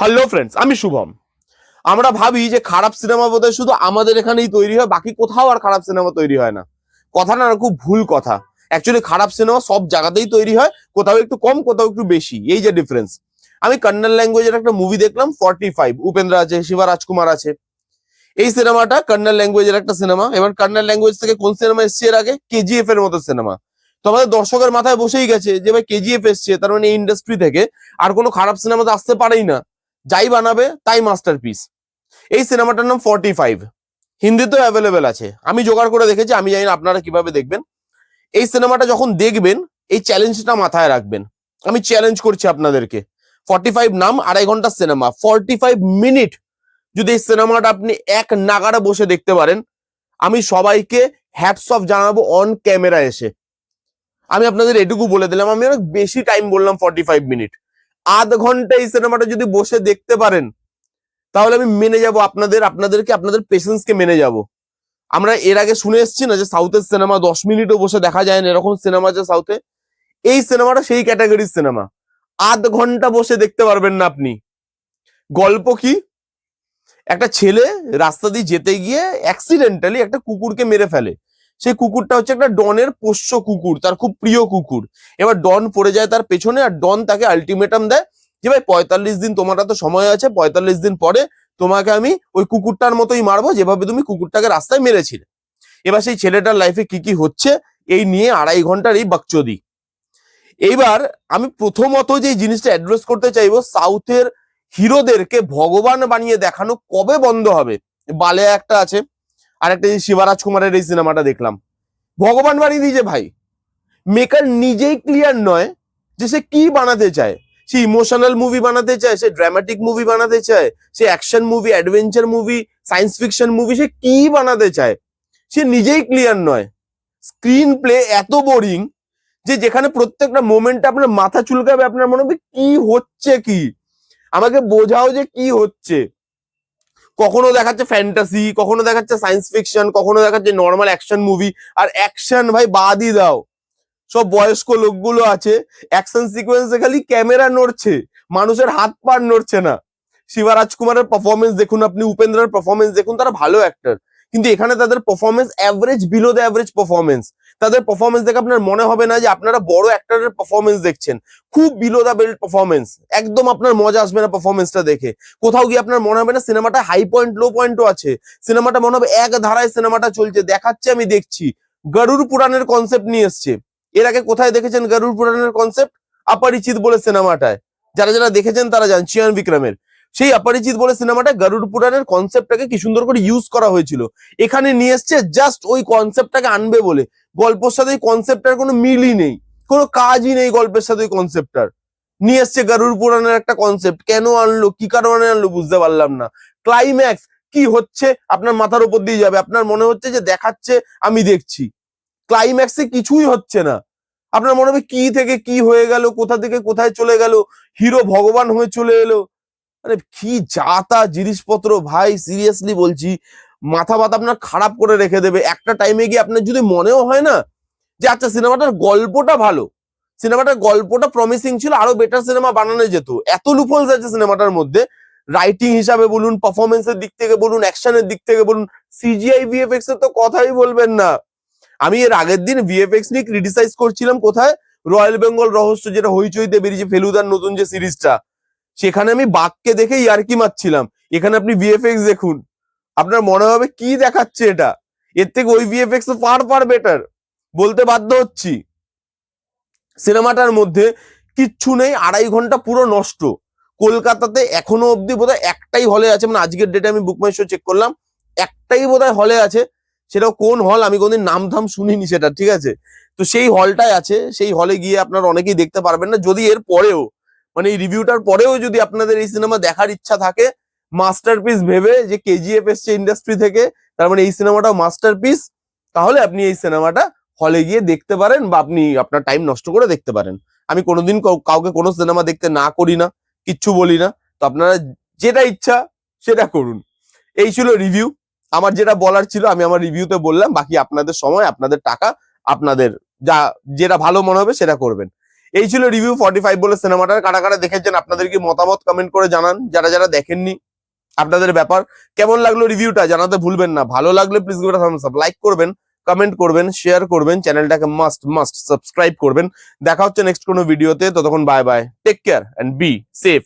Hello friends আমি শুভম। আমরা ভাবি যে খারাপ সিনেমা বোধহয় শুধু আমাদের এখানেই তৈরি হয়, বাকি কোথাও আর খারাপ সিনেমা তৈরি হয় না। কথাটা না, খুব ভুল কথা। অ্যাকচুয়ালি খারাপ সিনেমা সব জায়গাতেই তৈরি হয়, কোথাও একটু কম, কোথাও একটু বেশি। এই যে ডিফারেন্স আমি কন্নড় ল্যাঙ্গুয়েজের একটা মুভি দেখলাম ফর্টি ফাইভ উপেন্দ্র আছে, শিবা রাজকুমার আছে। এই সিনেমাটা কন্নড় ল্যাঙ্গুয়েজের একটা সিনেমা। এবার কন্নড় ল্যাঙ্গুয়েজ থেকে কোন সিনেমা এসছে এর আগে? কেজিএফ এর মতো সিনেমা। তো আমাদের দর্শকের মাথায় বসেই গেছে যে, ভাই কেজিএফ এসছে, তার মানে ইন্ডাস্ট্রি থেকে আর কোনো খারাপ সিনেমা তো আসতে পারেই না। যাই বানাবে, তাই মাস্টারপিস এই সিনেমাটার নাম ফর্টি ফাইভ হিন্দিতেও অ্যাভেলেবেল আছে। আমি জোগাড় করে দেখেছি, আমি জানি না আপনারা কীভাবে দেখবেন। এই সিনেমাটা যখন দেখবেন, এই চ্যালেঞ্জটা মাথায় রাখবেন। আমি চ্যালেঞ্জ করছি আপনাদেরকে। ফর্টি ফাইভ নাম, আড়াই ঘণ্টার সিনেমা। ফর্টি ফাইভ মিনিট যদি এই সিনেমাটা আপনি এক নাগারে বসে দেখতে পারেন, আমি সবাইকে হ্যাটস অফ জানাব অন ক্যামেরা এসে। আমি আপনাদের এটুকু বলে দিলাম, আমি অনেক বেশি টাইম বললাম ফর্টি ফাইভ মিনিট আধ ঘণ্টা এই সিনেমাটা যদি বসে দেখতে পারেন, তাহলে আমি মেনে যাব আপনাদের, আপনাদেরকে, আপনাদের পেশেন্সকে মেনে যাব। আমরা এর আগে শুনে এসেছি না যে সাউথের সিনেমা দশ মিনিটও বসে দেখা যায় না, এরকম সিনেমা আছে সাউথে। এই সিনেমাটা সেই ক্যাটাগরির সিনেমা। আধ ঘণ্টা বসে দেখতে পারবেন না আপনি। গল্প কি? একটা ছেলে রাস্তা দিয়ে যেতে গিয়ে অ্যাক্সিডেন্টালি একটা কুকুরকে মেরে ফেলে। সেই কুকুরটা হচ্ছে একটা ডনের পোষ্য কুকুর, তার খুব প্রিয় কুকুর। এবার ডন পড়ে যায় তার পেছনে আর ডন তাকে আলটিমেটাম দেয় যে, ভাই, পঁয়তাল্লিশ দিন তোমার তো সময় আছে, পঁয়তাল্লিশ দিন পরে তোমাকে আমি ওই কুকুরটার মতোই মারবো যেভাবে তুমি কুকুরটাকে রাস্তায় মেরেছিলে। এবার সেই ছেলেটার লাইফে কি কি হচ্ছে, এই নিয়ে আড়াই ঘণ্টার এই বাকচদি। এইবার আমি প্রথমত যে জিনিসটা অ্যাড্রেস করতে চাইব সাউথের হিরোদেরকে ভগবান বানিয়ে দেখানো কবে বন্ধ হবে? বালে একটা আছে। আর একটা শিবরাজ কুমারের এই সিনেমাটা দেখলাম। ভগবান বানিয়ে দিয়েছে ভাই। মেকার নিজেই ক্লিয়ার নয় যে সে কি বানাতে চায়। সে ইমোশনাল মুভি বানাতে চায়, সে ড্রামাটিক মুভি বানাতে চায়, সে action movie adventure movie science fiction movie সে কি বানাতে চায়? সে নিজেই ক্লিয়ার নয়। স্ক্রিন প্লে এত বোরিং যে যেখানে প্রত্যেকটা মোমেন্টে আপনার মাথা চুলকাবে, আপনার মনে হবে কি হচ্ছে কি? আমাকে বোঝাও যে কি হচ্ছে। কখনো দেখাচ্ছে ফ্যান্টাসি কখনো দেখাচ্ছে সায়েন্স ফিকশন কখনো দেখাচ্ছে নর্মাল অ্যাকশন মুভি আর অ্যাকশন ভাই বাদই দাও। সব বয়স্ক লোকগুলো আছে অ্যাকশন সিকোয়েন্সে খালি ক্যামেরা নড়ছে, মানুষের হাত পার নড়ছে না। শিবা রাজকুমারের পারফরমেন্স দেখুন আপনি, উপেন্দ্রের পারফরমেন্স দেখুন, তারা ভালো অ্যাক্টর কিন্তু এখানে তাদের performance average below the average performance তাদের পারফরমেন্স দেখে আপনার মনে হবে না যে আপনারা বড় অ্যাক্টরের পারফরমেন্স দেখছেন। খুব বিলো দ্য বেল্ট পারফরমেন্স একদম আপনার মজা আসবে না পারফরমেন্সটা দেখে। কোথাও গিয়ে আপনার মনে হবে না সিনেমাটা হাই পয়েন্ট লো পয়েন্টও আছে। সিনেমাটা মনে হবে এক ধারায় সিনেমাটা চলছে। দেখাচ্ছে, আমি দেখছি। গরুর পুরাণের কনসেপ্ট নিয়ে এসছে। এর আগে কোথায় দেখেছেন গরুর পুরাণের কনসেপ্ট অপরিচিত বলে সিনেমাটায় যারা যারা দেখেছেন তারা জান চিয়ান বিক্রমের। সেই অপরিচিত বলে সিনেমাটা গরুড় পুরাণের কনসেপ্টটাকে কি সুন্দর করে ইউজ করা হয়েছিল। এখানে নিয়ে এসছে জাস্ট ওই কনসেপ্টটাকে আনবে বলে। গল্পের সাথে ওই কনসেপ্টটার কোনো মিলই নেই। কোনো কাজই নেই গল্পের সাথে ওই কনসেপ্টটার নিয়ে এসছে গরুড় পুরাণের একটা কনসেপ্ট কেন আনলো? কি কারণে আনলো? বুঝতে পারলাম না। ক্লাইম্যাক্স কি হচ্ছে? আপনার মাথার উপর দিয়ে যাবে। আপনার মনে হচ্ছে যে দেখাচ্ছে, আমি দেখছি। ক্লাইম্যাক্সে কিছুই হচ্ছে না। আপনার মনে হবে কি থেকে কি হয়ে গেল? কোথা থেকে কোথায় চলে গেল? হিরো ভগবান হয়ে চলে এলো। মানে কি যা তা জিনিসপত্র ভাই সিরিয়াসলি বলছি। মাথা বাতা আপনার খারাপ করে রেখে দেবে। একটা টাইমে গিয়ে আপনার যদি মনেও হয় না যে আচ্ছা সিনেমাটার গল্পটা ভালো। সিনেমাটার গল্পটা প্রমিসিং ছিল, আরও বেটার সিনেমা বানানো যেত। এত লুফলস আছে সিনেমাটার মধ্যে। রাইটিং হিসাবে বলুন পারফরমেন্সের দিক থেকে বলুন অ্যাকশনের দিক থেকে বলুন সিজিআই ভিএফএক্স এর তো কথাই বলবেন না। আমি এর আগের দিন ভিএফএক্স নিয়ে ক্রিটিসাইজ করছিলাম কোথায়? রয়্যাল বেঙ্গল রহস্য, যেটা হইচইতে বেরিয়েছে ফেলুদার নতুন যে সিরিজটা সেখানে আমি বাঘকে দেখে ইয়ারকি মারছিলাম। এখানে আপনি ভিএফএক্স দেখুন। আপনার মনে হবে কি দেখাচ্ছে এটা? এর থেকে ওই ভিএফএক্স তো ফার ফার বেটার বলতে বাধ্য হচ্ছি। সিনেমাটার মধ্যে কিচ্ছু নেই, আড়াই ঘণ্টা পুরো নষ্ট। কলকাতাতে এখনও অবধি বোধহয় একটাই হলে আছে মানে আজকের ডেটে আমি বুকমাই শো চেক করলাম, একটাই বোধহয় হলে আছে। সেটা কোন হল আমি কোনদিন নাম ধাম শুনিনি সেটা, ঠিক আছে? তো সেই হলটাই আছে। সেই হলে গিয়ে আপনারা অনেকেই দেখতে পারবেন না, যদি এর পরেও মানে এই রিভিউটার পরেও যদি আপনাদের এই সিনেমা দেখার ইচ্ছা থাকে মাস্টারপিস ভেবে যে কেজিএফ এসছে ইন্ডাস্ট্রি থেকে, তার মানে এই সিনেমাটাও মাস্টারপিস তাহলে আপনি এই সিনেমাটা হলে গিয়ে দেখতে পারেন বা আপনি আপনার টাইম নষ্ট করে দেখতে পারেন। আমি কোনোদিন কাউকে কোনো সিনেমা দেখতে না করি না, কিচ্ছু বলি না। তো আপনারা যেটা ইচ্ছা সেটা করুন। এই ছিল রিভিউ আমার যেটা বলার ছিল আমি আমার রিভিউতে বললাম, বাকি আপনাদের সময়, আপনাদের টাকা, আপনাদের যা, যেটা ভালো মনে হবে সেটা করবেন। এই ছিল রিভিউ ফর্টি ফাইভ বলে সিনেমাটার কারা কারা দেখেছেন, আপনাদের কি মতামত কমেন্ট করে জানান। যারা যারা দেখেননি, আপনাদের ব্যাপার। কেমন লাগল রিভিউটা জানাতে ভুলবেন না। ভালো লাগলে please give thumbs up like করবেন কমেন্ট করবেন শেয়ার করবেন চ্যানেলটাকে মাস্ট মাস্ট সাবস্ক্রাইব করবেন। দেখা হচ্ছে নেক্সট কোনো ভিডিওতে ততক্ষণ bye bye take care and be safe